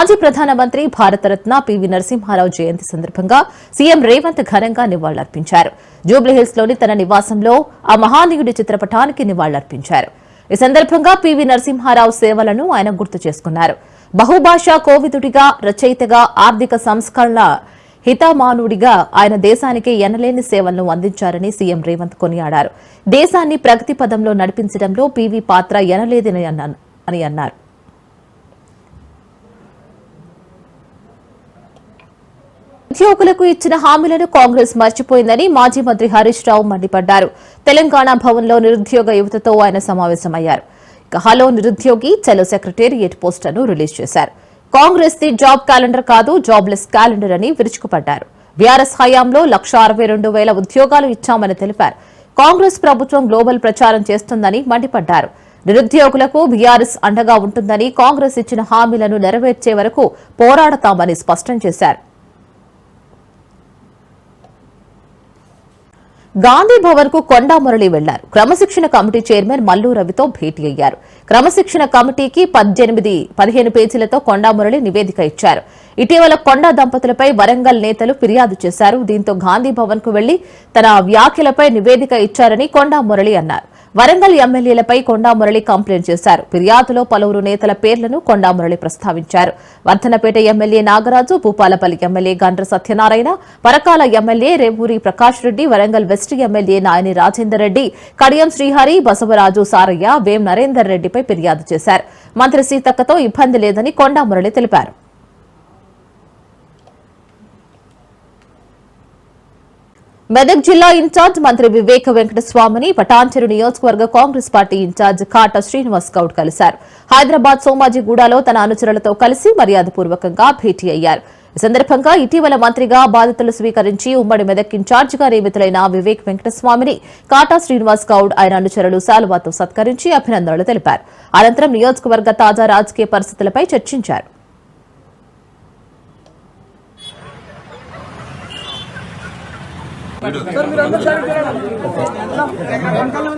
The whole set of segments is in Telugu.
మాజీ ప్రధానమంత్రి భారతరత్న పివి నరసింహారావు జయంతి సందర్భంగా సీఎం రేవంత్ ఘనంగా నివాళులర్పించారు. జూబ్లీహిల్స్లోని తన నివాసంలో ఆ మహానీయుడి చిత్రపటానికి నివాళులర్పించారు. ఈ సందర్భంగా పివి నరసింహారావు సేవలను ఆయన గుర్తు చేసుకున్నారు. బహుభాషా కోవిదుడిగా రచయితగా ఆర్థిక సంస్కరణ హితమానుడిగా ఆయన దేశానికి ఎనలేని సేవలను అందించారని సీఎం రేవంత్ కొనియాడారు. దేశాన్ని ప్రగతి పదంలో నడిపించడంలో పీవీ పాత్ర ఎనలేదని అని అన్నారు. ఉద్యోగులకు ఇచ్చిన హామీలను కాంగ్రెస్ మర్చిపోయిందని మాజీ మంత్రి హరీష్ రావు మండిపడ్డారు. తెలంగాణ భవన్లో నిరుద్యోగ యువతతో ఆయన సమావేశమయ్యారు. ఇక హలో నిరుద్యోగి చలో సెక్రటేరియట్ పోస్టర్ను రిలీజ్ చేశారు. కాంగ్రెస్ ది జాబ్ క్యాలెండర్ కాదు జాబ్లెస్ క్యాలెండర్ అని విరుచుకుపడ్డారు. బీఆర్ఎస్ హయాంలో లక్ష అరవై రెండు వేల ఉద్యోగాలు ఇచ్చామని తెలిపారు. కాంగ్రెస్ ప్రభుత్వం గ్లోబల్ ప్రచారం చేస్తుందని మండిపడ్డారు. నిరుద్యోగులకు బీఆర్ఎస్ అండగా ఉంటుందని కాంగ్రెస్ ఇచ్చిన హామీలను నెరవేర్చే వరకు పోరాడతామని స్పష్టం చేశారు. గాంధీ భవన్కు కొండా మురళి వెళ్ళారు. క్రమశిక్షణ కమిటీ చైర్మన్ మల్లు రవితో భేటీ అయ్యారు. క్రమశిక్షణ కమిటీకి పద్దెనిమిది పదిహేను పేజీలతో కొండా మురళి నివేదిక ఇచ్చారు. ఇటీవల కొండా దంపతులపై వరంగల్ నేతలు ఫిర్యాదు చేశారు. దీంతో గాంధీ భవన్కు వెళ్ళి తన వ్యాఖ్యలపై నివేదిక ఇచ్చారని కొండా మురళి అన్నారు. వరంగల్ ఎమ్మెల్యేలపై కొండా మురళి కంప్లైంట్ చేశారు. ఫిర్యాదులో పలువురు నేతల పేర్లను కొండా మురళి ప్రస్తావించారు. Wardhannapet MLA Nagaraju Bhupalpally MLA Gandra Satyanarayana Parakala MLA Revuri Prakash Reddy Warangal West MLA Nayini Rajender Reddy Kadiyam Srihari Basavaraju Saraiah Vem Narender రెడ్డిపై ఫిర్యాదు చేశారు. మంత్రి సీతక్కతో ఇబ్బంది లేదని కొండా మురళి తెలిపారు. మెదక్ జిల్లా ఇన్ఛార్జ్ మంత్రి వివేక వెంకటస్వామిని పటాన్చెరు నియోజకవర్గ Congress party in charge Kata Srinivas Goud కలిశారు. హైదరాబాద్ సోమాజిగూడలో తన అనుచరులతో కలిసి మర్యాదపూర్వకంగా భేటీ అయ్యారు. ఈ సందర్భంగా ఇటీవల మంత్రిగా బాధ్యతలు స్వీకరించి ఉమ్మడి మెదక్ ఇన్ఛార్జిగా నియమితులైన వివేక్ వెంకటస్వామిని కాటా శ్రీనివాస్ గౌడ్ ఆయన అనుచరులు శాలువాతో సత్కరించి అభినందనలు తెలిపారు. అనంతరం నియోజకవర్గ తాజా రాజకీయ పరిస్థితులపై చర్చించారు. సార్ మీరు అందరూ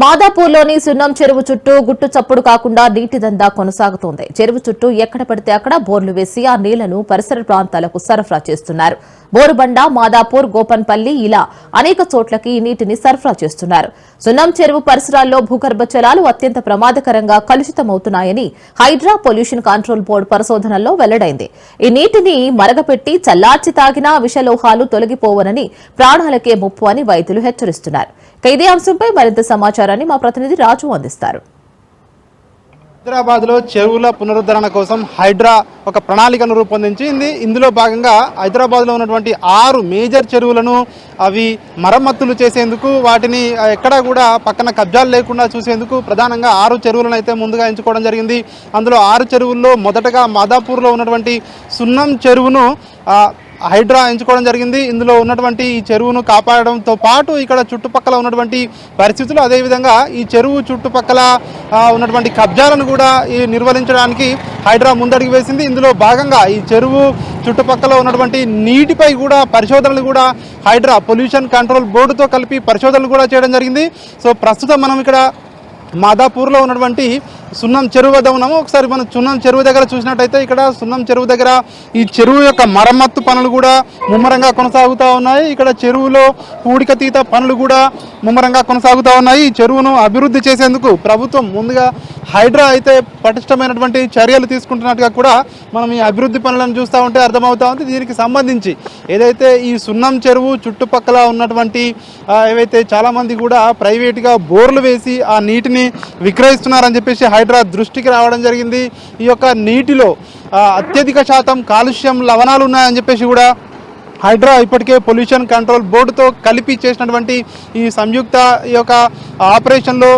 మాదాపూర్లోని సున్నం చెరువు చుట్టూ గుట్టు చప్పుడు కాకుండా నీటి దందా కొనసాగుతోంది. చెరువు చుట్టూ ఎక్కడ పడితే అక్కడ బోర్లు వేసి ఆ నీళ్ళను పరిసర ప్రాంతాలకు సరఫరా చేస్తున్నారు. బోరుబండ మాదాపూర్ గోపన్పల్లి ఇలా అనేక చోట్లకి ఈ నీటిని సరఫరా చేస్తున్నారు. సున్నం చెరువు పరిసరాల్లో భూగర్భ జలాలు అత్యంత ప్రమాదకరంగా కలుషితమవుతున్నాయని హైడ్రా పొల్యూషన్ కంట్రోల్ బోర్డు పరిశోధనల్లో వెల్లడైంది. ఈ నీటిని మరగపెట్టి చల్లార్చి తాగినా విషలోహాలు తొలగిపోవనని ప్రాణాలకే ముప్పు అని వైద్యులు హెచ్చరిస్తున్నారు. ఇదే అంశంపై మరింత సమాచారాన్ని మా ప్రతినిధి రాజు అందిస్తారు. హైదరాబాద్లో చెరువుల పునరుద్ధరణ కోసం హైడ్రా ఒక ప్రణాళికను రూపొందించింది. ఇందులో భాగంగా హైదరాబాద్లో ఉన్నటువంటి ఆరు మేజర్ చెరువులను అవి మరమ్మతులు చేసేందుకు వాటిని ఎక్కడా కూడా పక్కన కబ్జాలు లేకుండా చూసేందుకు ప్రధానంగా ఆరు చెరువులను అయితే ముందుగా ఎంచుకోవడం జరిగింది. అందులో ఆరు చెరువుల్లో మొదటగా మాదాపూర్లో ఉన్నటువంటి సున్నం చెరువును హైడ్రా ఎంచుకోవడం జరిగింది. ఇందులో ఉన్నటువంటి ఈ చెరువును కాపాడడంతో పాటు ఇక్కడ చుట్టుపక్కల ఉన్నటువంటి పరిస్థితులు అదేవిధంగా ఈ చెరువు చుట్టుపక్కల ఉన్నటువంటి కబ్జాలను కూడా ఈ నిర్వహించడానికి హైడ్రా ముందడుగు వేసింది. ఇందులో భాగంగా ఈ చెరువు చుట్టుపక్కల ఉన్నటువంటి నీటిపై కూడా పరిశోధనలు కూడా హైడ్రా పొల్యూషన్ కంట్రోల్ బోర్డుతో కలిపి పరిశోధనలు కూడా చేయడం జరిగింది. సో ప్రస్తుతం మనం ఇక్కడ మాదాపూర్లో ఉన్నటువంటి సున్నం చెరువు వద్ద ఉన్నాము. ఒకసారి మనం సున్నం చెరువు దగ్గర చూసినట్టయితే ఇక్కడ సున్నం చెరువు దగ్గర ఈ చెరువు యొక్క మరమ్మత్తు పనులు కూడా ముమ్మరంగా కొనసాగుతూ ఉన్నాయి. ఇక్కడ చెరువులో పూడికతీత పనులు కూడా ముమ్మరంగా కొనసాగుతూ ఉన్నాయి. ఈ చెరువును అభివృద్ధి చేసేందుకు ప్రభుత్వం ముందుగా హైడ్రా అయితే పటిష్టమైనటువంటి చర్యలు తీసుకుంటున్నట్టుగా కూడా మనం ఈ అభివృద్ధి పనులను చూస్తూ ఉంటే అర్థమవుతా ఉంది. దీనికి సంబంధించి ఏదైతే ఈ సున్నం చెరువు చుట్టుపక్కల ఉన్నటువంటి ఏవైతే చాలామంది కూడా ప్రైవేట్గా బోర్లు వేసి ఆ నీటిని విక్రయిస్తున్నారని చెప్పేసి హైడ్రా దృష్టికి రావడం జరిగింది. ఈ యొక్క నీటిలో అత్యధిక శాతం కాలుష్యం లవణాలు ఉన్నాయని చెప్పేసి కూడా హైడ్రా ఇప్పటికే పొల్యూషన్ కంట్రోల్ బోర్డుతో కలిపి చేసినటువంటి ఈ సంయుక్త ఈ యొక్క ఆపరేషన్లో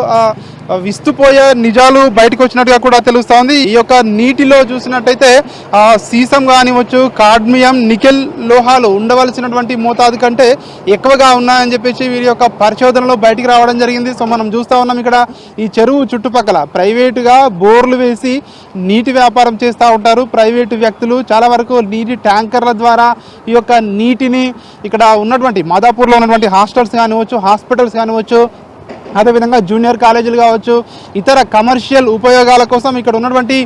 విస్తుపోయే నిజాలు బయటకు వచ్చినట్టుగా కూడా తెలుస్తూ ఉంది ఈ యొక్క నీటిలో చూసినట్టయితే ఆ, సీసం కానివచ్చు కాడ్మియం నికెల్ లోహాలు ఉండవలసినటువంటి మోతాదు కంటే ఎక్కువగా ఉన్నాయని చెప్పేసి వీరి యొక్క పరిశోధనలో బయటికి రావడం జరిగింది. సో మనం చూస్తూ ఉన్నాం ఇక్కడ ఈ చెరువు చుట్టుపక్కల. ప్రైవేటుగా బోర్లు వేసి నీటి వ్యాపారం చేస్తూ ఉంటారు. ప్రైవేటు వ్యక్తులు చాలా వరకు నీటి ట్యాంకర్ల ద్వారా ఈ యొక్క నీటిని ఇక్కడ ఉన్నటువంటి మాదాపూర్లో ఉన్నటువంటి హాస్టల్స్ కానివచ్చు హాస్పిటల్స్ కానివచ్చు అదేవిధంగా జూనియర్ కాలేజీలు కావచ్చు ఇతర కమర్షియల్ ఉపయోగాల కోసం ఇక్కడ ఉన్నటువంటి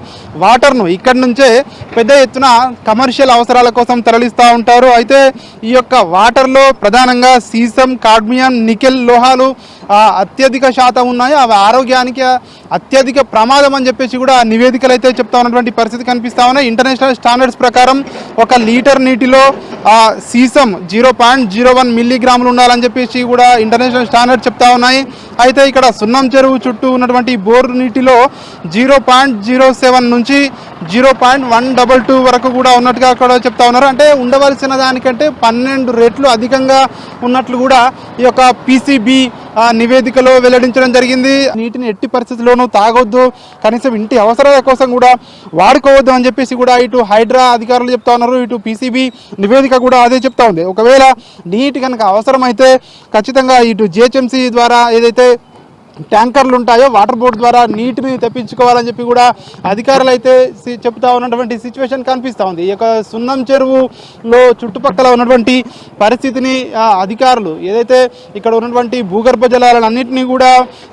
వాటర్ను ఇక్కడి నుంచే పెద్ద ఎత్తున కమర్షియల్ అవసరాల కోసం తరలిస్తూ ఉంటారు. అయితే ఈ యొక్క వాటర్లో ప్రధానంగా సీసం కాడ్మియం నికెల్ లోహాలు అత్యధిక శాతం ఉన్నాయి. అవి ఆరోగ్యానికి అత్యధిక ప్రమాదం అని చెప్పేసి కూడా నివేదికలు అయితే చెప్తా ఉన్నటువంటి పరిస్థితి కనిపిస్తా ఉన్నాయి. ఇంటర్నేషనల్ స్టాండర్డ్స్ ప్రకారం ఒక లీటర్ నీటిలో సీసం జీరో పాయింట్ జీరో వన్ మిల్లీగ్రాములు ఉండాలని చెప్పేసి కూడా ఇంటర్నేషనల్ స్టాండర్డ్ చెప్తా ఉన్నాయి. అయితే ఇక్కడ సున్నం చెరువు చుట్టూ ఉన్నటువంటి బోర్ నీటిలో జీరో పాయింట్ జీరో సెవెన్ నుంచి zero point one double two వరకు కూడా ఉన్నట్టుగా అక్కడ చెప్తా ఉన్నారు. అంటే ఉండవలసిన దానికంటే పన్నెండు రెట్లు అధికంగా ఉన్నట్లు కూడా ఈ యొక్క పీసీబీ నివేదికలో వెల్లడించడం జరిగింది. నీటిని ఎట్టి పరిస్థితుల్లోనూ తాగొద్దు. కనీసం ఇంటి అవసరాల కోసం కూడా వాడుకోవద్దు అని చెప్పేసి కూడా ఇటు హైడ్రా అధికారులు చెప్తా ఉన్నారు. ఇటు పీసీబీ నివేదిక కూడా అదే చెప్తా ఉంది. ఒకవేళ నీటి కనుక అవసరమైతే ఖచ్చితంగా ఇటు జిహెచ్ఎంసీ ద్వారా ఏదైతే ట్యాంకర్లు ఉంటాయో వాటర్ బోర్డు ద్వారా నీటిని తెప్పించుకోవాలని చెప్పి కూడా అధికారులు అయితే సి- చెప్తా ఉన్నటువంటి సిచ్యువేషన్ కనిపిస్తూ ఉంది. ఈ యొక్క సున్నం చెరువులో చుట్టుపక్కల ఉన్నటువంటి పరిస్థితిని అధికారులు ఏదైతే ఇక్కడ ఉన్నటువంటి భూగర్భ జలాలన్నింటినీ కూడా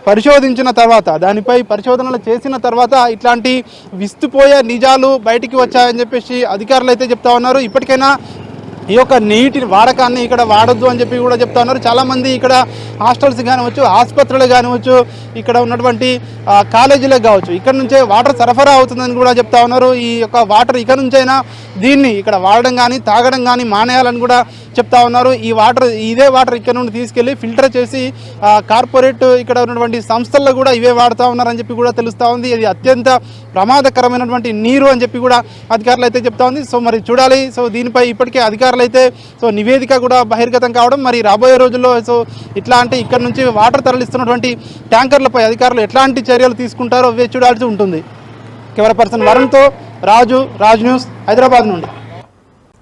పరిశోధించిన తర్వాత దానిపై పరిశోధనలు చేసిన తర్వాత ఇట్లాంటి విస్తుపోయే నిజాలు బయటికి వచ్చాయని చెప్పేసి అధికారులు అయితే చెప్తా ఉన్నారు. ఇప్పటికైనా ఈ యొక్క నీటి వాడకాన్ని ఇక్కడ వాడొద్దు అని చెప్పి కూడా చెప్తా ఉన్నారు చాలామంది ఇక్కడ హాస్టల్స్ కానివచ్చు ఆసుపత్రులు కానివచ్చు ఇక్కడ ఉన్నటువంటి కాలేజీలకు కావచ్చు ఇక్కడ నుంచే వాటర్ సరఫరా అవుతుందని కూడా చెప్తా ఉన్నారు. ఈ యొక్క వాటర్ ఇక్కడ నుంచైనా దీన్ని ఇక్కడ వాడడం కానీ తాగడం కానీ మానేయాలని కూడా చెప్తా ఉన్నారు. ఈ వాటర్ ఇదే వాటర్ ఇక్కడ నుండి తీసుకెళ్ళి ఫిల్టర్ చేసి కార్పొరేట్ ఇక్కడ ఉన్నటువంటి సంస్థల్లో కూడా ఇవే వాడుతూ ఉన్నారని చెప్పి కూడా తెలుస్తూ ఉంది. ఇది అత్యంత ప్రమాదకరమైనటువంటి నీరు అని చెప్పి కూడా అధికారులు అయితే చెప్తా ఉంది. సో మరి చూడాలి. సో దీనిపై ఇప్పటికే అధికారులు అయితే సో నివేదిక కూడా బహిర్గతం కావడం మరి రాబోయే రోజుల్లో సో ఇట్లాంటి ఇక్కడ నుంచి వాటర్ తరలిస్తున్నటువంటి ట్యాంకర్లపై అధికారులు ఎట్లాంటి చర్యలు తీసుకుంటారో వేచి చూడాల్సి ఉంటుంది. కెమెరా పర్సన్ వరుణ్తో రాజు రాజ్ న్యూస్ హైదరాబాద్ నుండి.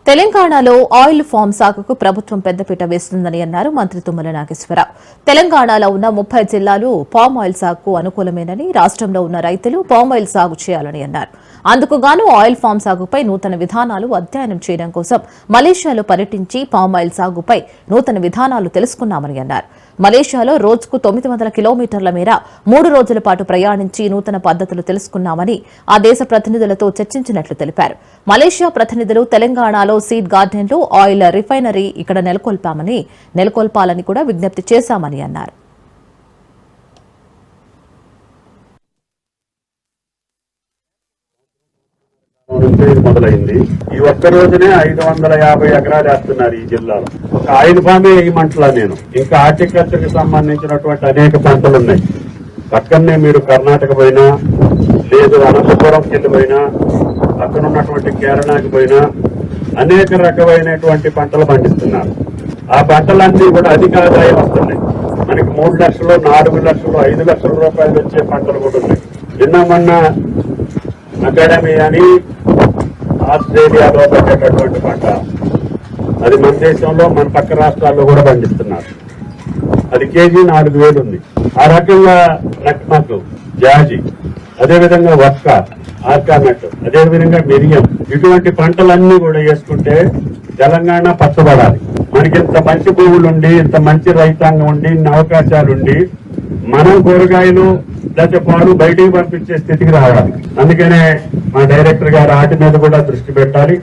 తెలంగాణలో ఆయిల్ ఫామ్ సాగుకు ప్రభుత్వం పెద్దపీట వేస్తుందని అన్నారు మంత్రి తుమ్మల నాగేశ్వరరావు. తెలంగాణలో ఉన్న ముప్పై జిల్లాలు పామ్ ఆయిల్ సాగుకు అనుకూలమేనని రాష్ట్రంలో ఉన్న రైతులు పామ్ ఆయిల్ సాగు చేయాలని అన్నారు. అందుకుగాను ఆయిల్ ఫామ్ సాగుపై నూతన విధానాలు అధ్యయనం చేయడం కోసం మలేషియాలో పర్యటించి పామ్ ఆయిల్ సాగుపై నూతన విధానాలు తెలుసుకున్నామని అన్నారు. మలేషియాలో రోజుకు తొమ్మిది వందల కిలోమీటర్ల మేర మూడు రోజుల పాటు ప్రయాణించి నూతన పద్ధతులు తెలుసుకున్నామని ఆ దేశ ప్రతినిధులతో చర్చించినట్లు తెలిపారు. మలేషియా ప్రతినిధులు తెలంగాణలో సీడ్ గార్డెన్లు ఆయిల్ రిఫైనరీ ఇక్కడ నెలకొల్పామని నెలకొల్పాలని కూడా విజ్ఞప్తి చేశామని అన్నారు. మొదలైంది. ఈ ఒక్క రోజునే ఐదు వందల యాభై ఎకరాలు వేస్తున్నారు ఈ జిల్లాలో. ఒక ఆయిల్ ఫామే వేయమంటలా నేను. ఇంకా హార్టికల్చర్కి సంబంధించినటువంటి అనేక పంటలు ఉన్నాయి. పక్కనే మీరు కర్ణాటక పోయినా లేదు అనంతపురంకి వెళ్ళి పోయినా పక్కన ఉన్నటువంటి కేరళకి పోయినా అనేక రకమైనటువంటి పంటలు పండిస్తున్నారు. ఆ పంటలన్నీ కూడా అధిక ఆదాయం వస్తున్నాయి. మనకి మూడు లక్షలు నాలుగు లక్షలు ఐదు లక్షల రూపాయలు వచ్చే పంటలు కూడా ఉన్నాయి. నిన్న మొన్న అకాడమీ అని ఆస్ట్రేలియాలో పండేటటువంటి పంట. అది మన దేశంలో మన పక్క రాష్ట్రాల్లో కూడా పండిస్తున్నారు. అది కేజీ నాలుగు వేలు ఉంది. ఆ రకంగా నక్మక్ జాజి అదేవిధంగా వక్క ఆర్కానట్ అదేవిధంగా మిరియం ఇటువంటి పంటలన్నీ కూడా వేసుకుంటే తెలంగాణ పచ్చబడాలి. మనకి ఇంత మంచి భూములు ఉండి ఇంత మంచి రైతాంగం ఉండి ఇన్ని అవకాశాలు ఉండి మనం కూరగాయలు దశ పాలు బయటికి పంపించే స్థితికి రావాలి. అందుకనే మా డైరెక్టర్ గారు వాటి మీద కూడా దృష్టి పెట్టాలి.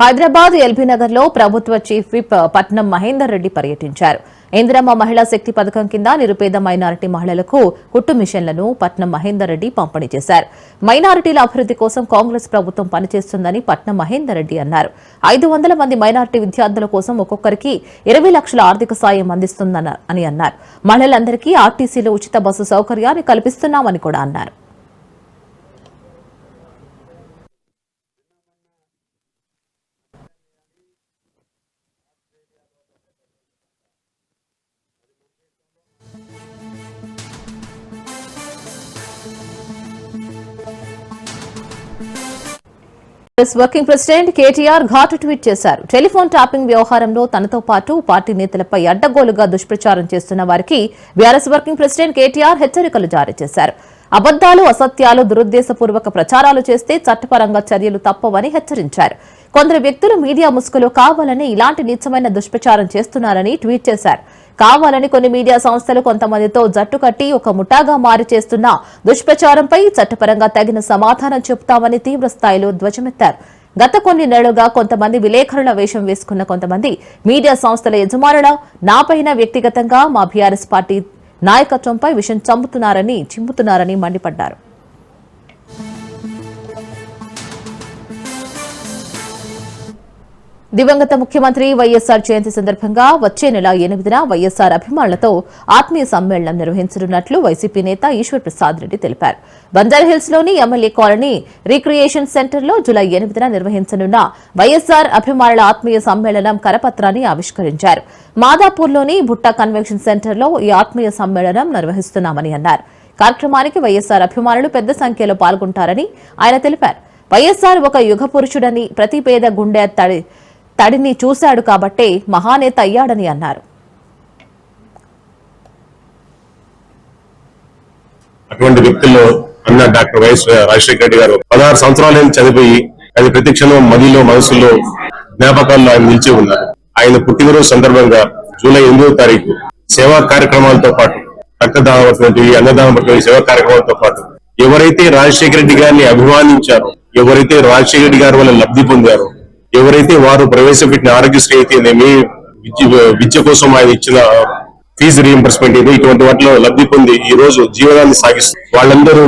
హైదరాబాద్ ఎల్బీ నగర్లో ప్రభుత్వ చీఫ్ విప్ పట్నం మహేందర్ రెడ్డి పర్యటించారు. ఇందిరమ్మ మహిళా శక్తి పథకం కింద నిరుపేద మైనారిటీ మహిళలకు కుట్టు మిషన్లను పట్నం మహేందర్ రెడ్డి పంపిణీ చేశారు. మైనారిటీల అభివృద్ధి కోసం కాంగ్రెస్ ప్రభుత్వం పనిచేస్తుందని పట్నం మహేందర్ రెడ్డి అన్నారు. ఐదు వందల మంది మైనారిటీ విద్యార్థుల కోసం ఒక్కొక్కరికి ఇరవై లక్షల ఆర్థిక సాయం అందిస్తుందని అని అన్నారు. మహిళలందరికీ ఆర్టీసీలో ఉచిత బస్సు సౌకర్యాన్ని కల్పిస్తున్నామని కూడా అన్నారు. వర్కింగ్ ప్రెసిడెంట్ కేటీఆర్ ఘాటు ట్వీట్ చేశారు. టెలిఫోన్ టాపింగ్ వ్యవహారంలో తనతో పాటు పార్టీ నేతలపై అడ్డగోలుగా దుష్ప్రచారం చేస్తున్న వారికి బీఆర్ఎస్ వర్కింగ్ ప్రెసిడెంట్ కేటీఆర్ హెచ్చరికలు జారీ చేశారు. అబద్దాలు అసత్యాలు దురుద్దేశపూర్వక ప్రచారాలు చేస్తే చట్టపరంగా చర్యలు తప్పవని హెచ్చరించారు. కొందరు వ్యక్తులు మీడియా ముసుగులో కావాలని ఇలాంటి నీచమైన దుష్ప్రచారం చేస్తున్నారని ట్వీట్ చేశారు. కావాలని కొన్ని మీడియా సంస్థలు కొంతమందితో జట్టు కట్టి ఒక ముఠాగా మారి చేస్తున్న దుష్ప్రచారంపై చట్టపరంగా తగిన సమాధానం చెబుతామని తీవ్రస్థాయిలో ధ్వజమెత్తారు. గత కొన్ని నెలలుగా కొంతమంది విలేకరుల వేషం వేసుకున్న కొంతమంది మీడియా సంస్థల యజమానుల నాపైన వ్యక్తిగతంగా మా బీఆర్ఎస్ పార్టీ నాయకత్వంపై విషం చంపుతున్నారని చింపుతున్నారని మండిపడ్డారు. దివంగత ముఖ్యమంత్రి వైఎస్సార్ జయంతి సందర్భంగా వచ్చే నెల ఎనిమిదిన వైఎస్సార్ అభిమానులతో ఆత్మీయ సమ్మేళనం నిర్వహించనున్నట్లు వైసీపీ నేత ఈశ్వర్ ప్రసాద్ రెడ్డి తెలిపారు. బంజారాహిల్స్లోని ఎమ్మెల్యే కాలనీ రీక్రియేషన్ సెంటర్లో జులై ఎనిమిదిన నిర్వహించనున్న వైఎస్సార్ అభిమానుల ఆత్మీయ సమ్మేళనం కరపత్రాన్ని ఆవిష్కరించారు. మాదాపూర్లోని భుట్టా కన్వెన్షన్ సెంటర్లో ఈ ఆత్మీయ సమ్మేళనం నిర్వహిస్తున్నామని అన్నారు. కార్యక్రమానికి వైఎస్సార్ అభిమానులు పెద్ద సంఖ్యలో పాల్గొంటారని ఆయన తెలిపారు. వైఎస్సార్ ఒక యుగ పురుషుడని ప్రతి పేద గుండె తడి తడిని చూశాడు కాబట్టే మహానేత అయ్యాడని అన్నారు. అటువంటి వ్యక్తుల్లో అన్న డాక్టర్ వైఎస్ రాజశేఖర రెడ్డి గారు పదహారు సంవత్సరాలు చనిపోయి అది ప్రతి క్షణం మదిలో మనసులో జ్ఞాపకాల్లో ఆయన నిలిచి ఉన్నారు. ఆయన పుట్టినరోజు సందర్భంగా జూలై ఎనిమిదో తారీఖు సేవా కార్యక్రమాలతో పాటు రక్తదానం అటువంటివి అన్నదానం అటువంటివి సేవా కార్యక్రమాలతో పాటు ఎవరైతే రాజశేఖర రెడ్డి గారిని అభిమానించారో ఎవరైతే రాజశేఖర రెడ్డి గారి వల్ల లబ్ధి పొందారో ఎవరైతే వారు ప్రవేశపెట్టిన ఆరోగ్యశ్రీ అయితేనేమి విద్య విద్య కోసం ఆయన ఇచ్చిన ఫీజు రీఎంబర్స్మెంట్ ఇది ఇటువంటి వాటిలో లబ్ధి పొంది ఈ రోజు జీవనాన్ని సాగిస్తుంది వాళ్ళందరూ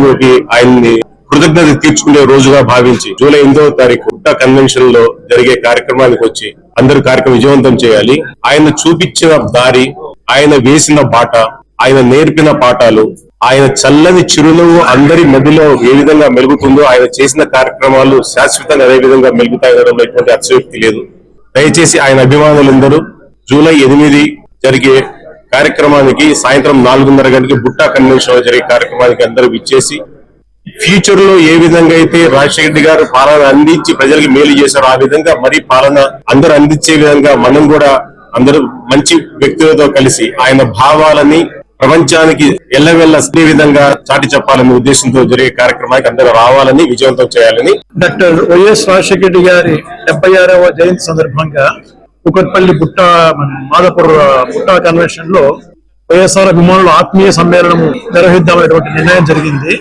ఆయన్ని కృతజ్ఞత తీర్చుకునే రోజుగా భావించి జూలై ఎనిమిదవ తారీఖు పుట్టా కన్వెన్షన్లో జరిగే కార్యక్రమానికి వచ్చి అందరూ కార్యక్రమం విజయవంతం చేయాలి. ఆయన చూపించిన దారి ఆయన వేసిన బాట ఆయన నేర్పిన పాఠాలు ఆయన చల్లని చిరునవ్వు అందరి మధ్యలో ఏ విధంగా మెలుగుతుందో ఆయన చేసిన కార్యక్రమాలు శాశ్వతంగా అదే విధంగా మెలుగుతాయనడంలో ఎటువంటి అతిశయోక్తి లేదు. దయచేసి ఆయన అభిమానులందరూ జూలై ఎనిమిది జరిగే కార్యక్రమానికి సాయంత్రం నాలుగున్నర గంటకి బుట్టా కన్వెన్షన్లో జరిగే కార్యక్రమానికి అందరూ ఇచ్చేసి ఫ్యూచర్లో ఏ విధంగా అయితే రాజశేఖర రెడ్డి గారు పాలన అందించి ప్రజలకు మేలు చేశారో ఆ విధంగా మరి పాలన అందరూ అందించే విధంగా మనం కూడా అందరూ మంచి వ్యక్తులతో కలిసి ఆయన భావాలని ప్రపంచానికి ఎల్లవెల్ల అదే విధంగా చాటి చెప్పాలనే ఉద్దేశంతో జరిగే కార్యక్రమానికి అందరూ రావాలని విజయవంతం చేయాలని. డాక్టర్ వైఎస్ రాజశేఖర రెడ్డి గారి డెబ్బై ఆరవ జయంతి సందర్భంగా కుకట్పల్లి బుట్ట మాధపూర్ మాదాపూర్ బుట్ట కన్వెన్షన్లో వైఎస్ఆర్ అభిమానుల ఆత్మీయ సమ్మేళనం నిర్వహిద్దామనేటువంటి నిర్ణయం జరిగింది.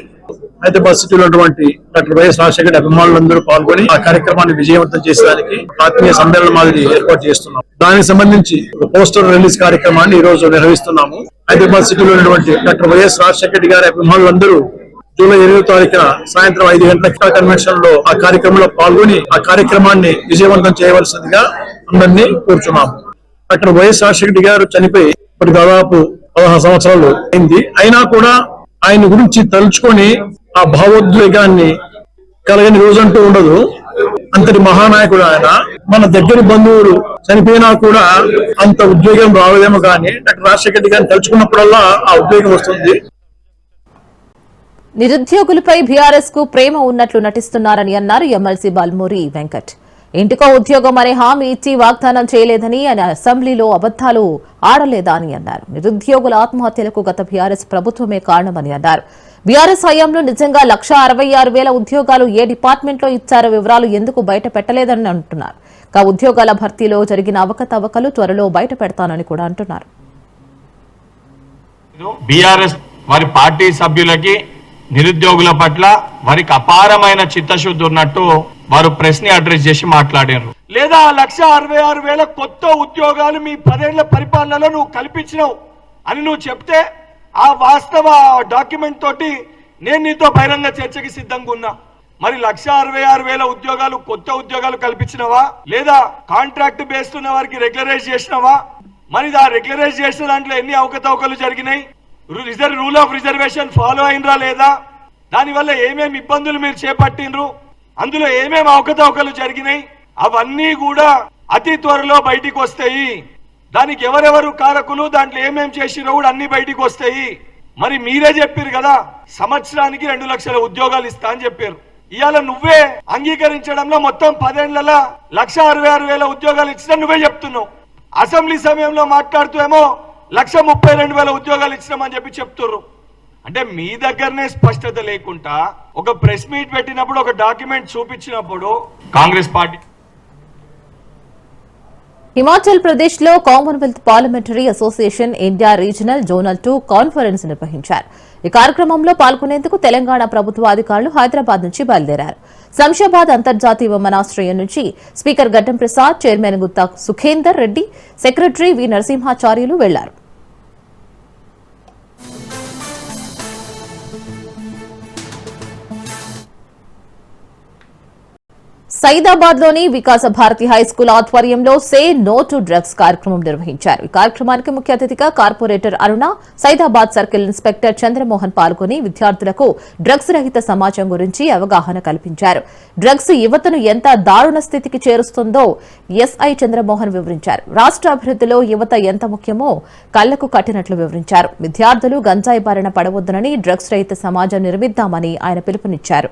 హైదరాబాద్ సిటీలో ఉన్నటువంటి డాక్టర్ వైఎస్ రాజశేఖర అభిమానులందరూ పాల్గొని ఆ కార్యక్రమాన్ని విజయవంతం చేసేదానికి ఆత్మీయ సమ్మేళనం మాదిరి ఏర్పాటు చేస్తున్నాం. దానికి సంబంధించి ఒక పోస్టర్ రిలీజ్ కార్యక్రమాన్ని ఈ రోజు నిర్వహిస్తున్నాము. హైదరాబాద్ సిటీలో ఉన్నటువంటి డాక్టర్ వైఎస్ రాజశేఖర రెడ్డి గారి అభిమానులందరూ జూలై ఎనిమిదో తారీఖున సాయంత్రం ఐదు గంటల కన్వెన్షన్లో ఆ కార్యక్రమంలో పాల్గొని ఆ కార్యక్రమాన్ని విజయవంతం చేయవలసిందిగా అందరినీ కోరుచున్నాము. డాక్టర్ వైఎస్ రాజశేఖర గారు చనిపోయి ఇప్పటి దాదాపు పదహారు సంవత్సరాలు అయింది. అయినా కూడా ఆయన గురించి తలుచుకొని ఆ భావోద్వేగాన్ని కలగని రోజంటూ ఉండదు. అంతటి మహానాయకుడు ఆయన. మన దగ్గర బంధువులు చనిపోయినా కూడా అంత ఉద్వేగం రావదేమో కానీ డాక్టర్ రాజశేఖర్ రెడ్డి గారిని తలుచుకున్నప్పుడల్లా ఆ ఉద్వేగం వస్తుంది. నిరుద్యోగులపై బీఆర్ఎస్కు ప్రేమ ఉన్నట్లు నటిస్తున్నారని అన్నారు ఎమ్మెల్సీ బాల్మూరి వెంకట్. ఇంటికో ఉద్యోగం అనే హామీ ఇచ్చి వాగ్దానం చేయలేదని ఆయన అసెంబ్లీలో అబద్దాలు ఆడలేదా అని అన్నారు. నిరుద్యోగుల ఆత్మహత్యలకు గత బీఆర్ఎస్ ప్రభుత్వమే కారణమని అన్నారు. బీఆర్ఎస్ హయాంలో నిజంగా లక్ష అరవై ఆరు వేల ఉద్యోగాలు ఏ డిపార్ట్మెంట్లో ఇచ్చారో వివరాలు ఎందుకు బయట పెట్టలేదని అంటున్నారు. కా ఉద్యోగాల భర్తీలో జరిగిన అవకతవకలు త్వరలో బయట పెడతానని కూడా అంటున్నారు. బీఆర్ఎస్ వారి పార్టీ సభ్యులకి నిరుద్యోగుల పట్ల వారికి అపారమైన చిత్తశుద్ధి ఉన్నట్టు వారు ప్రెస్ని అడ్రస్ చేసి మాట్లాడారు. లేదా లక్ష అరవై ఆరు వేల కొత్త ఉద్యోగాలు మీ పదేళ్ళ పరిపాలనలో నువ్వు కల్పించినావు అని నువ్వు చెప్తే ఆ వాస్తవ డాక్యుమెంట్ తోటి నేను నీతో బహిరంగ చర్చకి సిద్ధంగా ఉన్నా. మరి లక్ష అరవై ఆరు వేల ఉద్యోగాలు కొత్త ఉద్యోగాలు కల్పించినవా? లేదా కాంట్రాక్ట్ బేస్డ్ ఉన్న వారికి రెగ్యులరైజ్ చేసినవా? మరి ఆ రెగ్యులరైజ్ చేసిన దాంట్లో ఎన్ని అవకతవకలు జరిగినాయి? Reserve rule of reservation follow అయినరా లేదా? దానివల్ల ఏమేమి ఇబ్బందులు మీరు చేపట్టినరు? అందులో ఏమేమి అవకతవకలు జరిగినాయి? అవన్నీ కూడా అతి త్వరలో బయటికి వస్తాయి. దానికి ఎవరెవరు కారకులు దాంట్లో ఏమేం చేసినా కూడా అన్ని బయటికి వస్తాయి. మరి మీరే చెప్పారు కదా సంవత్సరానికి రెండు లక్షల ఉద్యోగాలు ఇస్తా అని చెప్పారు ఇవాళ నువ్వే అంగీకరించడంలో మొత్తం పదేళ్ళలో లక్ష అరవై ఆరు వేల ఉద్యోగాలు ఇచ్చినా నువ్వే చెప్తున్నావు. అసెంబ్లీ సమయంలో మాట్లాడుతూ ఏమో లక్ష ముప్పై రెండు వేల ఉద్యోగాలు ఇచ్చినామని చెప్పి చెప్తుర్రు. అంటే మీ దగ్గరనే స్పష్టత లేకుండా ఒక ప్రెస్ మీట్ పెట్టినప్పుడు ఒక డాక్యుమెంట్ చూపించినప్పుడు కాంగ్రెస్ పార్టీ హిమాచల్ ప్రదేశ్లో Commonwealth parliamentary association India regional zonal two conference నిర్వహించారు. ఈ కార్యక్రమంలో పాల్గొనేందుకు తెలంగాణ ప్రభుత్వ అధికారులు హైదరాబాద్ నుంచి బయలుదేరారు. శంషాబాద్ అంతర్జాతీయ విమానాశ్రయం నుంచి speaker Gaddam Prasad chairman Gutha Sukhender Reddy secretary V Narasimhacharyulu వెళ్ళారు. సైదాబాద్లోని వికాస భారతి హై స్కూల్ ఆధ్వర్యంలో సే నో టు డ్రగ్స్ కార్యక్రమం నిర్వహించారు. ఈ కార్యక్రమానికి ముఖ్య అతిథిగా corporator Aruna Saidabad circle inspector Chandramohan పాల్గొని విద్యార్థులకు డ్రగ్స్ రహిత సమాజం గురించి అవగాహన కల్పించారు. డ్రగ్స్ యువతను ఎంత దారుణ స్థితికి చేరుస్తుందో ఎస్ఐ చంద్రమోహన్ వివరించారు. రాష్ట్ర అభివృద్ధిలో యువత ఎంత ముఖ్యమో కళ్ళకు కట్టినట్లు వివరించారు. విద్యార్థులు గంజాయి బారిన పడవద్దునని డ్రగ్స్ రహిత సమాజం నిర్మిద్దామని ఆయన పిలుపునిచ్చారు.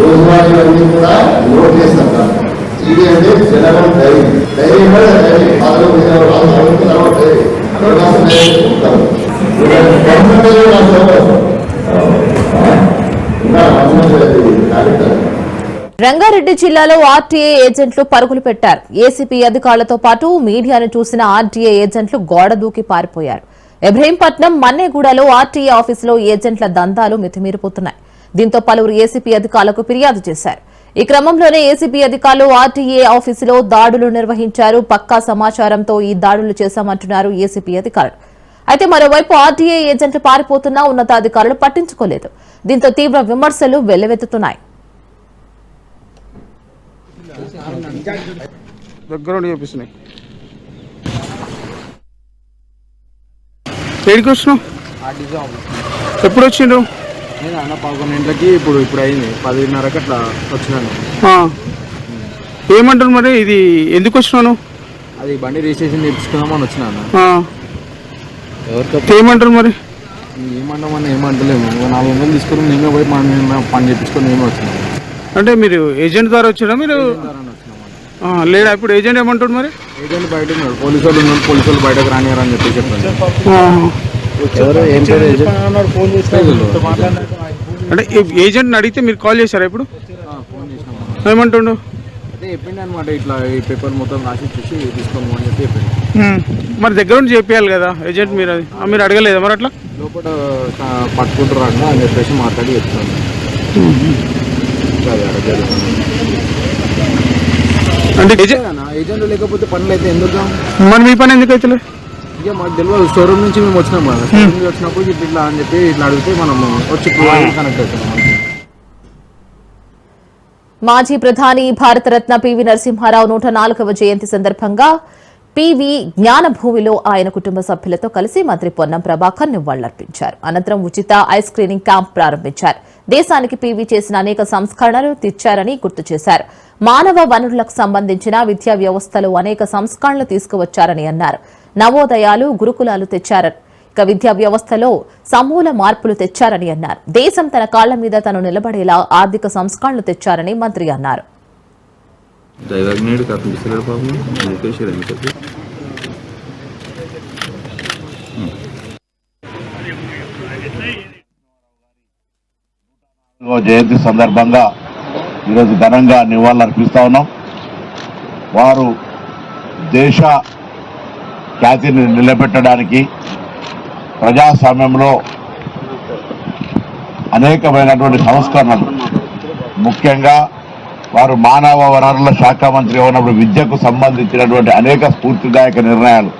రోజువారీ కూడా నోట్ చేస్తాం ఇది అంటే జనరల్ డైరీ డైరీ కూడా డైరీ పాత్ర డైరీ రంగారెడ్డి జిల్లాలో ఆర్టీఏ ఏజెంట్లు పరుగులు పెట్టారు. ఏసీపీ అధికారులతో పాటు మీడియాను చూసిన ఆర్టీఏ ఏజెంట్లు గోడ దూకి పారిపోయారు. ఇబ్రహీంపట్నం మన్నేగూడలో ఆర్టీఏ ఆఫీసులో ఏజెంట్ల దందాలు మితిమీరిపోతున్నాయి. దీంతో పలువురు ఏసీపీ అధికారులకు ఫిర్యాదు చేశారు. ఈ క్రమంలోనే ఏసీబీ అధికారులు ఆర్టీఏ ఆఫీసులో దాడులు నిర్వహించారు. పక్కా సమాచారంతో ఈ దాడులు చేశామంటున్నారు ఏసీపీ అధికారులు. అయితే మరోవైపు ఆర్టీఏ ఏజెంట్లు పారిపోతున్నా ఉన్నతాధికారులు పట్టించుకోలేదు. దీంతో తీవ్ర విమర్శలు వెల్లువెత్తుతున్నాయి. దగ్గర ఉండి చూపిస్తున్నాయి. ఏడికి వచ్చినావు ఎప్పుడు వచ్చిండ్రు నేను అన్న పదకొండింటికి ఇప్పుడు ఇప్పుడు అయింది పదిన్నరకి అట్లా వచ్చినాను. ఏమంటారు మరి? ఇది ఎందుకు వచ్చినాను అది బండి రిజిస్ట్రేషన్ చేయించుకుందామని వచ్చినా. ఎవరికి ఏమంటారు మరి? ఏమంటామని ఏమంటలేము. నాలుగు వందలు తీసుకొని మేమే పోయి మేము పని చేయించుకొని మేమే వచ్చినాము అంటే మీరు ఏజెంట్ ద్వారా వచ్చారా మీరు? లేడా? ఇప్పుడు ఏజెంట్ ఏమంటాడు మరి? ఏజెంట్ బయట ఉన్నాడు. పోలీసు వాళ్ళు ఉన్నాడు పోలీసు వాళ్ళు బయటకు రానియారని చెప్పి చెప్పాను అంటే ఏజెంట్ని అడిగితే మీరు కాల్ చేశారా ఇప్పుడు? ఫోన్ చేసినాము ఏమంటుండు? అదే చెప్పింది అనమాట ఇట్లా ఈ పేపర్ మొత్తం రాసి చూసి తీసుకోము అని చెప్పి చెప్పింది. మరి దగ్గర ఉండి చేపియాలి కదా ఏజెంట్ మీరు అది. మీరు అడగలేదా మరి అట్లా? లోపల పట్టుకుంటారు అన్న అని చెప్పేసి మాట్లాడి చెప్తాను. అంటే ఏజెంట్ లేకపోతే పనులు అయితే ఎందుకు? మరి మీ పని ఎందుకు అవుతలే? ఇక మాకు తెలియదు షోరూమ్ నుంచి మేము వచ్చినాం కదా. షోరూమ్ నుంచి వచ్చినప్పుడు ఇట్లా ఇట్లా అని చెప్పి ఇట్లా అడిగితే మనం వచ్చి కనెక్ట్ అవుతాం మాజీ ప్రధాని భారతరత్న పివి నరసింహారావు నూట నాలుగవ జయంతి సందర్భంగా పివి జ్ఞానభూమిలో ఆయన కుటుంబ సభ్యులతో కలిసి మంత్రి పొన్నం ప్రభాకర్ నివాళులర్పించారు. అనంతరం ఉచిత ఐస్ స్క్రీనింగ్ క్యాంప్ ప్రారంభించారు. దేశానికి పివి చేసిన అనేక సంస్కరణలు తెచ్చారని గుర్తు చేశారు. మానవ వనరులకు సంబంధించిన విద్యా వ్యవస్థలో అనేక సంస్కరణలు తీసుకువచ్చారని అన్నారు. నవోదయాలు గురుకులాలు తెచ్చారని ఇక విద్యా వ్యవస్థలో సమూల మార్పులు తెచ్చారని అన్నారు. దేశం తన కాళ్ళ మీద తను నిలబడేలా ఆర్థిక సంస్కరణలు తెచ్చారని మంత్రి అన్నారు. జయంతి సందర్భంగా ఈరోజు ఘనంగా నివాళులర్పిస్తా ఉన్నాం. వారు దేశ ఖ్యాతిని నిలబెట్టడానికి ప్రజాస్వామ్యంలో అనేకమైనటువంటి సంస్కరణలు. ముఖ్యంగా వారు మానవ వనరుల శాఖ మంత్రి ఉన్నప్పుడు విద్యకు సంబంధించినటువంటి అనేక స్ఫూర్తిదాయక నిర్ణయాలు.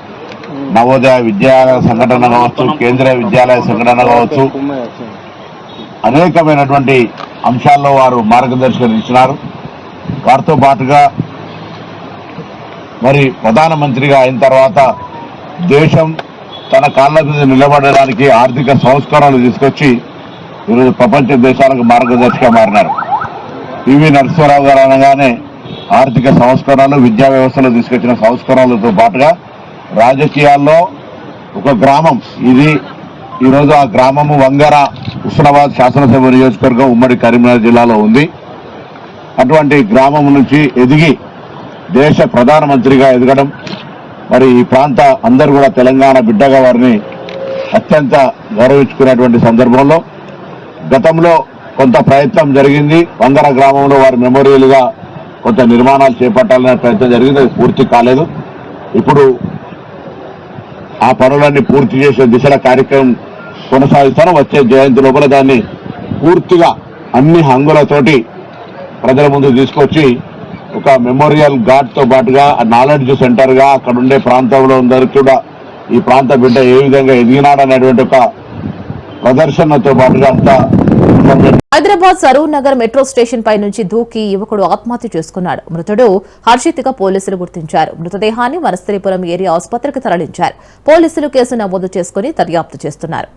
నవోదయ విద్యాలయ సంఘటన కావచ్చు కేంద్రీయ విద్యాలయ సంఘటన కావచ్చు అనేకమైనటువంటి అంశాల్లో వారు మార్గదర్శకం ఇచ్చినారు వారితో పాటుగా మరి ప్రధానమంత్రిగా అయిన తర్వాత దేశం తన కాళ్ళ మీద నిలబడడానికి ఆర్థిక సంస్కరణలు తీసుకొచ్చి ఈరోజు ప్రపంచ దేశాలకు మార్గదర్శిగా మారినారు. పివి నరసింహారావు గారు అనగానే ఆర్థిక సంస్కరణలు విద్యా వ్యవస్థలో తీసుకొచ్చిన సంస్కరణలతో పాటుగా రాజకీయాల్లో ఒక గ్రామం ఇది ఈరోజు ఆ గ్రామము వంగర హుస్నాబాద్ శాసనసభ నియోజకవర్గం ఉమ్మడి కరీంనగర్ జిల్లాలో ఉంది. అటువంటి గ్రామం నుంచి ఎదిగి దేశ ప్రధానమంత్రిగా ఎదగడం మరి ఈ ప్రాంత అందరూ కూడా తెలంగాణ బిడ్డగా వారిని అత్యంత గౌరవించుకునేటువంటి సందర్భంలో గతంలో కొంత ప్రయత్నం జరిగింది. వంగర గ్రామంలో వారి మెమోరియల్గా కొంత నిర్మాణాలు చేపట్టాలనే ప్రయత్నం జరిగింది. అది పూర్తి కాలేదు. ఇప్పుడు ఆ పనులన్నీ పూర్తి చేసే దిశల కార్యక్రమం కొనసాగిస్తాను. వచ్చే జయంతి లోపల దాన్ని పూర్తిగా అన్ని హంగులతోటి ప్రజల ముందు తీసుకొచ్చి ఒక మెమోరియల్ గార్డ్తో పాటుగా నాలెడ్జ్ సెంటర్గా అక్కడ ఉండే ప్రాంతంలో అందరూ కూడా ఈ ప్రాంత బిడ్డ ఏ విధంగా ఎదిగినాడనేటువంటి ఒక ప్రదర్శనతో పాటుగా అంతా హైదరాబాద్ సరూర్ నగర్ మెట్రో స్టేషన్ పై నుంచి దూకి యువకుడు ఆత్మహత్య చేసుకున్నాడు. మృతుడు హర్షిత్గా పోలీసులు గుర్తించారు. మృతదేహాన్ని వనస్థలిపురం ఏరియా ఆసుపత్రికి తరలించారు. పోలీసులు కేసు నమోదు చేసుకుని దర్యాప్తు చేస్తున్నారు.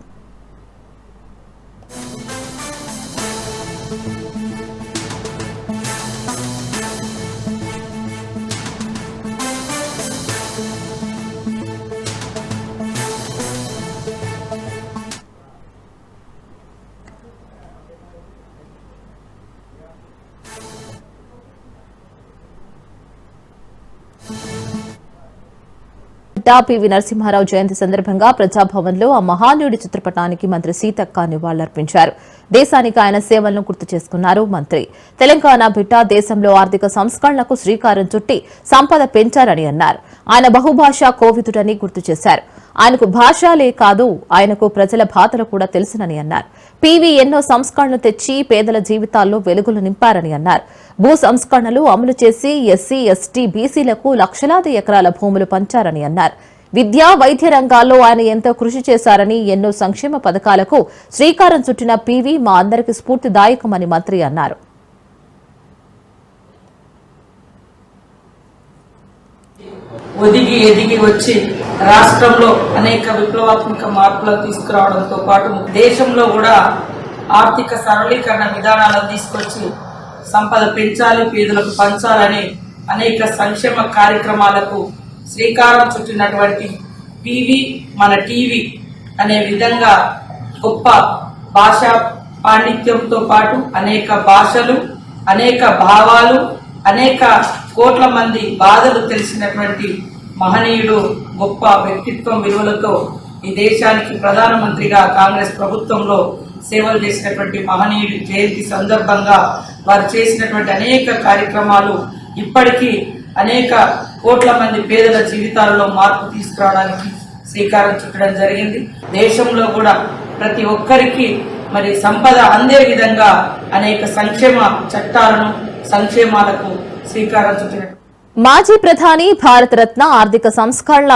డా పివి నరసింహారావు జయంతి సందర్భంగా ప్రజాభవన్లో ఆ మహానీయుడి చిత్రపటానికి మంత్రి సీతక్క నివాళులర్పించారు. దేశానికి ఆయన సేవలను గుర్తు చేసుకున్నారు మంత్రి. తెలంగాణ బిడ్డ దేశంలో ఆర్థిక సంస్కరణలకు శ్రీకారం చుట్టి సంపద పెంచారని అన్నారు. ఆయన బహుభాషా కోవిదుడని గుర్తు చేశారు. ఆయనకు భాషలే కాదు ఆయనకు ప్రజల బాధలు కూడా తెలుసునని అన్నారు. పీవీ ఎన్నో సంస్కరణలు తెచ్చి పేదల జీవితాల్లో వెలుగులు నింపారని అన్నారు. భూ సంస్కరణలు అమలు చేసి ఎస్సీ ఎస్టీ బీసీలకు లక్షలాది ఎకరాల భూములు పంచారని అన్నారు. విద్యా వైద్య రంగాల్లో ఆయన ఎంతో కృషి చేశారని ఎన్నో సంక్షేమ పథకాలకు శ్రీకారం చుట్టిన పీవీ మా అందరికి స్ఫూర్తిదాయకమని మంత్రి అన్నారు. ఒదిగి ఎదిగి వచ్చి రాష్ట్రంలో అనేక విప్లవాత్మక మార్పులు తీసుకురావడంతో పాటు దేశంలో కూడా ఆర్థిక సరళీకరణ విధానాలను తీసుకొచ్చి సంపద పెంచాలి పేదలకు పంచాలని అనేక సంక్షేమ కార్యక్రమాలకు శ్రీకారం చుట్టినటువంటి పివి మన టీవీ అనే విధంగా గొప్ప భాషా పాండిత్యంతో పాటు అనేక భాషలు అనేక భావాలు అనేక కోట్ల మంది బాధలు తెలిసినటువంటి మహనీయుడు గొప్ప వ్యక్తిత్వం విలువలతో ఈ దేశానికి ప్రధానమంత్రిగా కాంగ్రెస్ ప్రభుత్వంలో సేవలు చేసినటువంటి మహనీయుడి జయంతి సందర్భంగా వారు చేసినటువంటి అనేక కార్యక్రమాలు ఇప్పటికీ అనేక కోట్ల మంది పేదల జీవితాల్లో మార్పు తీసుకురావడానికి శ్రీకారం చుట్టడం జరిగింది. దేశంలో కూడా ప్రతి ఒక్కరికి మరి సంపద అందే విధంగా అనేక సంక్షేమ చట్టాలను సంక్షేమాలకు శ్రీకారం చుట్టినట్టు మాజీ ప్రధాని భారతరత్న ఆర్థిక సంస్కరణల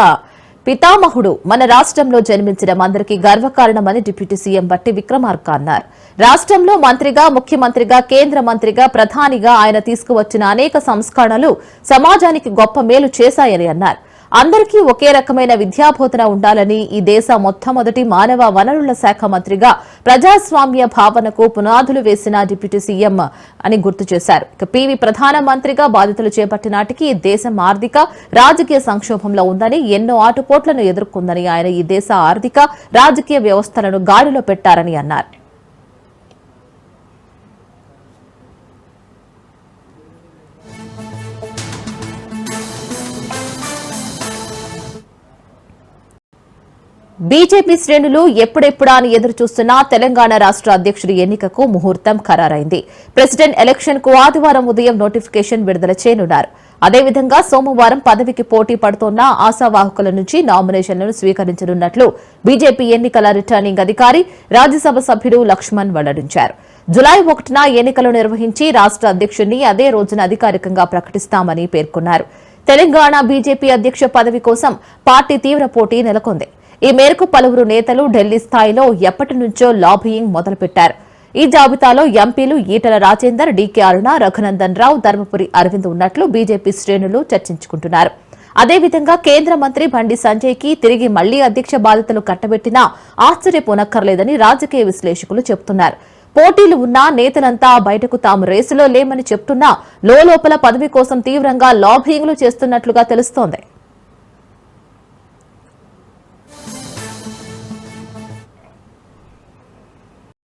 పితామహుడు మన రాష్ట్రంలో జన్మించడం అందరికీ గర్వకారణమని డిప్యూటీ సీఎం బట్టి విక్రమార్క అన్నారు. రాష్ట్రంలో మంత్రిగా ముఖ్యమంత్రిగా కేంద్ర మంత్రిగా ప్రధానిగా ఆయన తీసుకువచ్చిన అనేక సంస్కరణలు సమాజానికి గొప్ప మేలు చేశాయని అన్నారు. అందరికీ ఒకే రకమైన విద్యాబోధన ఉండాలని ఈ దేశ మొట్టమొదటి మానవ వనరుల శాఖ మంత్రిగా ప్రజాస్వామ్య భావనకు పునాదులు వేసిన డిప్యూటీ సీఎం అని గుర్తు చేశారు. ఇక పీవీ ప్రధాన మంత్రిగా బాధ్యతలు చేపట్టిన నాటికి ఈ దేశం ఆర్థిక రాజకీయ సంక్షోభంలో ఉందని ఎన్నో ఆటుపోట్లను ఎదుర్కొందని ఆయన ఈ దేశ ఆర్థిక రాజకీయ వ్యవస్థలను గాడిలో పెట్టారని అన్నారు. బీజేపీ శ్రేణులు ఎప్పుడెప్పుడా అని ఎదురు చూస్తున్న తెలంగాణ రాష్ట్ర అధ్యక్షుడి ఎన్నికకు ముహూర్తం ఖరారైంది. ప్రెసిడెంట్ ఎలక్షన్కు ఆదివారం ఉదయం నోటిఫికేషన్ విడుదల చేయనున్నారు. అదేవిధంగా సోమవారం పదవికి పోటీ పడుతోన్న ఆశావాహకుల నుంచి నామినేషన్లను స్వీకరించనున్నట్లు బీజేపీ ఎన్నికల రిటర్నింగ్ అధికారి రాజ్యసభ సభ్యుడు లక్ష్మణ్ వెల్లడించారు. జులై ఒకటిన ఎన్నికలు నిర్వహించి రాష్ట్ర అధ్యక్షుడిని అదే రోజున అధికారికంగా ప్రకటిస్తామని పేర్కొన్నారు. తెలంగాణ బీజేపీ అధ్యక్ష పదవి కోసం పార్టీ తీవ్ర పోటీ నెలకొంది. ఈ మేరకు పలువురు నేతలు ఢిల్లీ స్థాయిలో ఎప్పటి నుంచో లాబియింగ్ మొదలుపెట్టారు. ఈ జాబితాలో ఎంపీలు ఈటల రాజేందర్ డీకే అరుణ రఘునందన్ రావు ధర్మపురి అరవింద్ ఉన్నట్లు బీజేపీ శ్రేణులు చర్చించుకుంటున్నారు. అదేవిధంగా కేంద్ర మంత్రి బండి సంజయ్కి తిరిగి మళ్ళీ అధ్యక్ష బాధ్యతలు కట్టబెట్టినా ఆశ్చర్యపోనక్కర్లేదని రాజకీయ విశ్లేషకులు చెబుతున్నారు. పోటీలు ఉన్నా నేతలంతా బయటకు తాము రేసులో లేమని చెప్తున్నా లోపల పదవి కోసం తీవ్రంగా లాబింగ్లు చేస్తున్నట్లుగా తెలుస్తోంది.